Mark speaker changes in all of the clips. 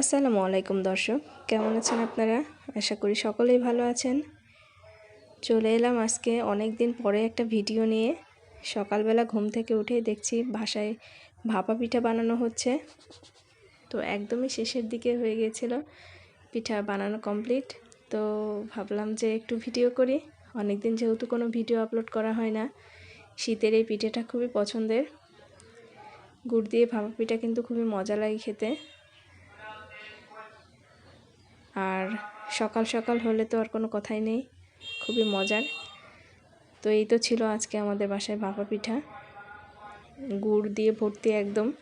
Speaker 1: আসসালামু আলাইকুম দর্শক, কেমন আছেন আপনারা? আশা করি সকলেই ভালো আছেন। চলে এলাম আজকে অনেক দিন পরে একটা ভিডিও নিয়ে। সকালবেলা ঘুম থেকে উঠে দেখছি বাসায় ভাপা পিঠা বানানো হচ্ছে। তো একদমই শেষের দিকে হয়ে গিয়েছিল পিঠা বানানো কমপ্লিট তো ভাবলাম যে একটু ভিডিও করি। অনেক দিন যেহেতু কোনো ভিডিও আপলোড করা হয় না, শীতের এই পিঠেটা খুবই পছন্দের। গুড় দিয়ে ভাপা পিঠা কিন্তু খুবই মজা লাগে খেতে। আর সকাল সকাল হলে তো আর কোনো কথাই নেই, খুবই মজার। তো এই তো ছিল আজকে আমাদের বাসায় ভাপা পিঠা। গুড় দিয়ে ভর্তি একদম।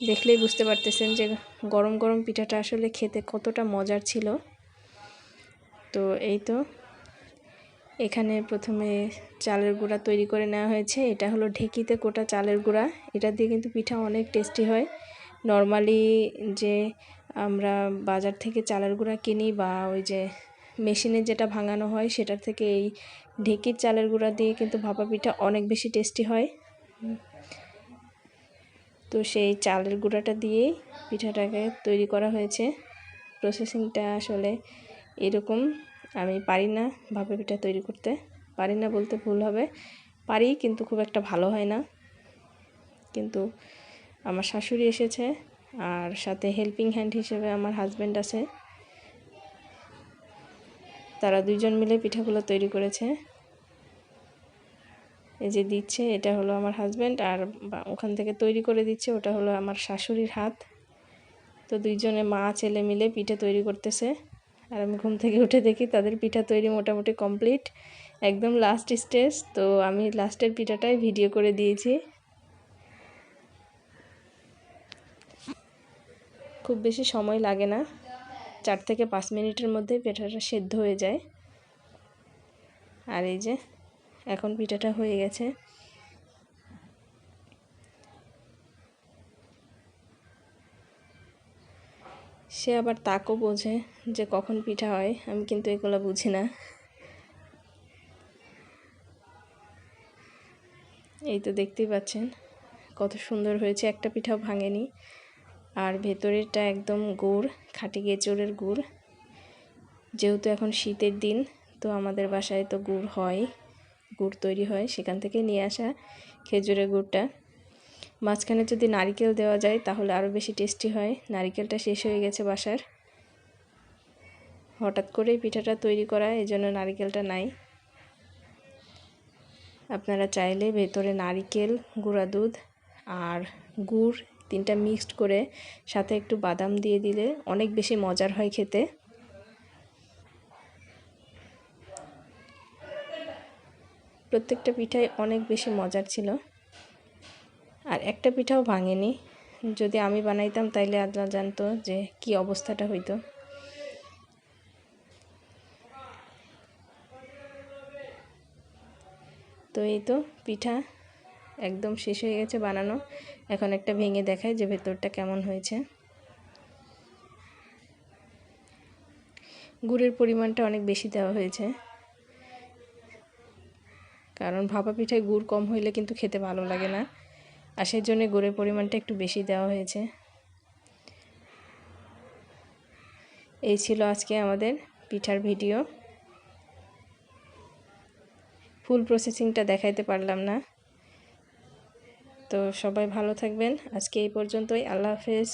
Speaker 1: দেখলেই বুঝতে পারতেছেন যে গরম গরম পিঠাটা আসলে খেতে কতটা মজার ছিল। তো এই তো, এখানে প্রথমে চালের গুঁড়া তৈরি করে নেওয়া হয়েছে। এটা হলো ঢেকিতে কোটা চালের গুঁড়া। এটা দিয়ে কিন্তু পিঠা অনেক টেস্টি হয়। নর্মালি যে আমরা বাজার থেকে চালের গুঁড়া কিনি বা ওই যে মেশিনে যেটা ভাঙানো হয় সেটার থেকে এই ঢেঁকির চালের গুঁড়া দিয়ে কিন্তু ভাপা পিঠা অনেক বেশি টেস্টি হয়। তো সেই চালের গুঁড়াটা দিয়েই পিঠাটাকে তৈরি করা হয়েছে। প্রসেসিংটা আসলে এরকম। আমি পারি না ভাপা পিঠা তৈরি করতে। পারি না বলতে ভুল হবে। পারি কিন্তু খুব একটা ভালো হয় না। কিন্তু আমার শাশুড়ি এসেছে। আর সাথে হেল্পিং হ্যান্ড হিসেবে আমার হাজব্যান্ড আছে। তারা দুইজন মিলে পিঠাগুলো তৈরি করেছে। এই যে দিচ্ছে, এটা হলো আমার হাজব্যান্ড আর ওখান থেকে তৈরি করে দিচ্ছে, ওটা হলো আমার শাশুড়ির হাত। তো দুইজনে মা, ছেলে মিলে পিঠা তৈরি করতেছে। আর আমি ঘুম থেকে উঠে দেখি তাদের পিঠা তৈরি মোটামুটি কমপ্লিট একদম লাস্ট স্টেজ তো আমি লাস্টের পিঠাটাই ভিডিও করে দিয়েছি। খুব বেশি সময় লাগে না। চার থেকে পাঁচ মিনিটের মধ্যে পিঠাটা সেদ্ধ হয়ে যায়। আর এই যে, এখন পিঠাটা হয়ে গেছে। সে আবার তাকও বোঝে যে কখন পিঠা হয়, আমি কিন্তু এগুলো বুঝি না। এই তো দেখতেই পাচ্ছেন, কত সুন্দর হয়েছে, একটা পিঠাও ভাঙেনি। আর ভেতরেরটা একদম গুড়, খাঁটি গেচোরের গুড়। যেহেতু এখন শীতের দিন, তো আমাদের বাসায় তো গুড় হয়, গুড় তৈরি হয় সেখান থেকে নিয়ে আসা খেজুরের গুড়টা। মাঝখানে যদি নারিকেল দেওয়া যায় তাহলে আরও বেশি টেস্টি হয়। নারিকেলটা শেষ হয়ে গেছে বাসার। হঠাৎ করেই পিঠাটা তৈরি করা এই জন্য নারিকেলটা নাই। আপনারা চাইলে ভেতরে নারিকেল, গুঁড়া দুধ আর গুড় তিনটা মিক্সড করে সাথে একটু বাদাম দিয়ে দিলে অনেক বেশি মজার হয় খেতে। প্রত্যেকটা পিঠাই অনেক বেশি মজার ছিল। আর একটা পিঠাও ভাঙেনি। যদি আমি বানাইতাম তাইলে আল্লাহ জানতো যে কি অবস্থাটা হইতো। তো এই তো পিঠা একদম শেষ হয়ে গেছে বানানো। এখন একটা ভেঙে দেখায় যে ভেতরটা কেমন হয়েছে। গুড়ের পরিমাণটা অনেক বেশি দেওয়া হয়েছে। কারণ ভাপা পিঠায় গুড় কম হইলে কিন্তু খেতে ভালো লাগে না। আর সেই জন্য গুড়ের পরিমাণটা একটু বেশি দেওয়া হয়েছে। এই ছিল আজকে আমাদের পিঠার ভিডিও। ফুল প্রসেসিংটা দেখাইতে পারলাম না। তো সবাই ভালো থাকবেন। আজকে এই পর্যন্তই। আল্লাহ হাফেজ।